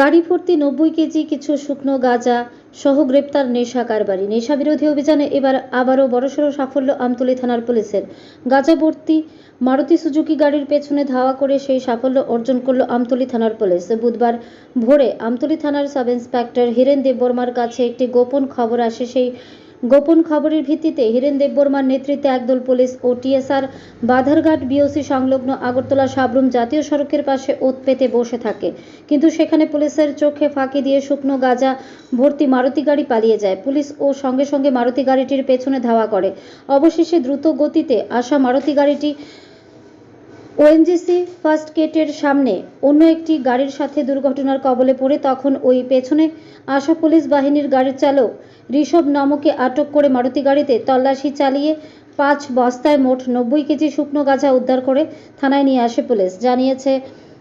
গাড়ি ভর্তি নব্বই কেজি কিছু শুকনো গাঁজা সহ গ্রেপ্তার নেশা কারবারি। নেশা বিরোধী অভিযানে এবার আবারও বড়সড় সাফল্য আমতলী থানার পুলিশের। গাঁজা ভর্তি মারুতি সুজুকি গাড়ির পেছনে ধাওয়া করে সেই সাফল্য অর্জন করল আমতলী থানার পুলিশ। বুধবার ভোরে আমতলী থানার সাব ইন্সপেক্টর হিরেন দেববর্মার কাছে একটি গোপন খবর আসে। সেই গোপন খবরের ভিত্তিতে হিরেন দেববর্মার নেতৃত্বে একদল পুলিশ ও টিএসআর, বাধারঘাট বিওসি সংলগ্ন আগরতলা সাবরুম জাতীয় সড়কের পাশে ওত পেতে বসে থাকে। কিন্তু সেখানে পুলিশের চোখে ফাঁকি দিয়ে শুকনো গাজা, ভর্তি মারুতি গাড়ি পালিয়ে যায়। পুলিশ ও সঙ্গে সঙ্গে মারুতি গাড়িটির পেছনে ধাওয়া করে। অবশেষে দ্রুত গতিতে আসা মারুতি গাড়িটি ওএনজিসি ফার্স্ট গেটের সামনে অন্য একটি গাড়ির সাথে দুর্ঘটনার কবলে পড়ে তখন ওই পেছনে আসা পুলিশ বাহিনীর গাড়ির চালক ঋষভ নামকে আটক করে মারুতি গাড়িতে তল্লাশি চালিয়ে পাঁচ বস্তায় মোট নব্বই কেজি শুকনো গাঁজা উদ্ধার করে থানায় নিয়ে আসে পুলিশ। জানিয়েছে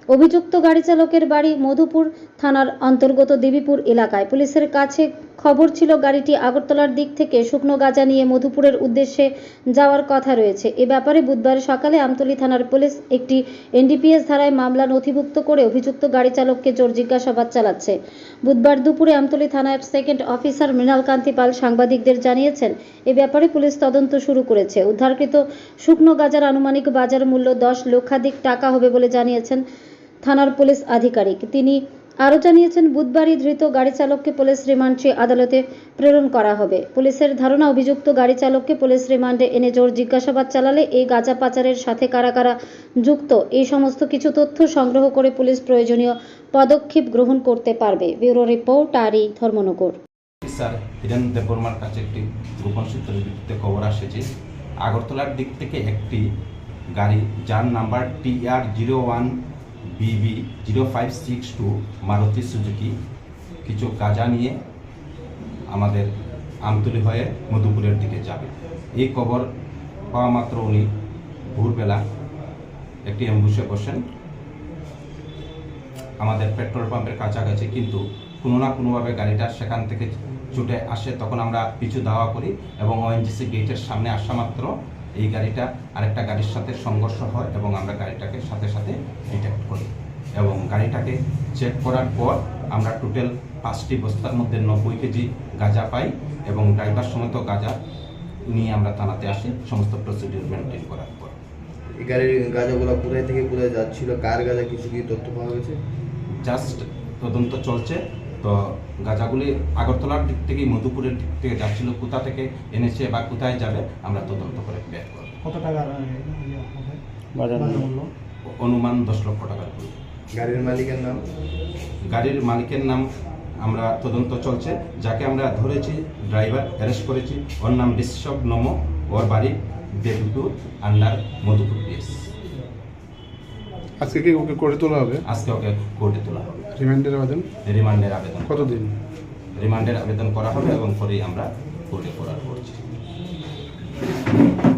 অভিযুক্ত গাড়ি চালকের বাড়ি মধুপুর থানার অন্তর্গত দেবীপুর এলাকায়। পুলিশের কাছে খবর ছিল, গাড়িটি আগরতলার দিক থেকে শুকনো গাঁজা নিয়ে মধুপুরের উদ্দেশ্যে যাওয়ার কথা রয়েছে। এ ব্যাপারে বুধবার সকালে আমতলী থানার পুলিশ একটি এনডিপিএস ধারায় মামলা নথিভুক্ত করে অভিযুক্ত গাড়ি চালককে জোর জিজ্ঞাসাবাদ চালাচ্ছে। বুধবার দুপুরে আমতলী থানার সেকেন্ড অফিসার মৃণালকান্তি পাল সাংবাদিকদের জানিয়েছেন, এ ব্যাপারে পুলিশ তদন্ত শুরু করেছে। উদ্ধারকৃত শুকনো গাজার আনুমানিক বাজার মূল্য দশ লক্ষাধিক টাকা হবে বলে জানিয়েছেন থানার পুলিশ আধিকারিক। তিনি আরও জানিয়েছেন, বুধবারই ধৃত গাড়ি চালককে পুলিশ রিমান্ড আদালতে প্রেরণ করা হবে। পুলিশের ধারণা, অভিযুক্ত গাড়ি চালককে পুলিশ রিমান্ডে এনে জোর জিজ্ঞাসাবাদ চালালে এই গাঁজা পাচারের সাথে কারা কারা যুক্ত, এই সমস্ত কিছু তথ্য সংগ্রহ করে পুলিশ প্রয়োজনীয় পদক্ষেপ গ্রহণ করতে পারবে। ব্যুরো রিপোর্ট, আরই ধর্মনগর। স্যার হিরেন দেববর্মার কাছে একটি গোপন খবর আগরতলার দিক থেকে একটি গাড়ি, যার number TR zero one B B zero five six two Maruti Suzuki কিছু গাঁজা নিয়ে আমাদের আমতলি হয়ে মধুপুরের দিকে যাবে। এই খবর পাওয়া মাত্র উনি ভোরবেলা একটি অ্যাম্বুসে বসেন। আমাদের পেট্রোল পাম্পের কাছাকাছি কিন্তু কোনো না কোনোভাবে গাড়িটা সেখান থেকে ছুটে আসে, তখন আমরা পিছু দাওয়া করি এবং ওএনজিসি গেটের সামনে আসা মাত্র এই গাড়িটা আরেকটা গাড়ির সাথে সংঘর্ষ হয় এবং আমরা গাড়িটাকে সাথে সাথে গাড়িটাকে চেক করার পর আমরা টোটাল পাঁচটি বস্তার মধ্যে নব্বই কেজি গাঁজা পাই এবং ড্রাইভার সমেত গাঁজা নিয়ে আমরা থানাতে আসি সমস্ত প্রসিডিউর মেনটেন করার পর। এই গাড়ির গাঁজাগুলো কোথায় থেকে কোথায় যাচ্ছিল কার গাঁজা কিছু কি তথ্য পাওয়া গেছে? জাস্ট তদন্ত চলছে। তো গাঁজাগুলি আগরতলার দিক থেকে মধুপুরের দিক থেকে যাচ্ছিল কোথা থেকে এনেছে বা কোথায় যাবে আমরা তদন্ত করে বের করব। কত টাকার ইয়ে হবে বাজার মূল্য? অনুমান দশ লক্ষ টাকার। গাড়ির মালিকের নাম? গাড়ির মালিকের নাম আমরা তদন্ত চলছে। যাকে আমরা ধরেছি ড্রাইভার অ্যারেস্ট করেছি। ওর নাম বিশ্বব নম। ওর বাড়ি দেবপুর আন্ডার মধুপুর পিএস। আজকে কি ওকে করে তোলা হবে? আজকে ওকে কোর্টে তোলা হবে। রিমান্ডের আবেদন? রিমান্ডের আবেদন। কতদিন? রিমান্ডের আবেদন করা হবে এবং পরেই আমরা কোর্টে করার করছি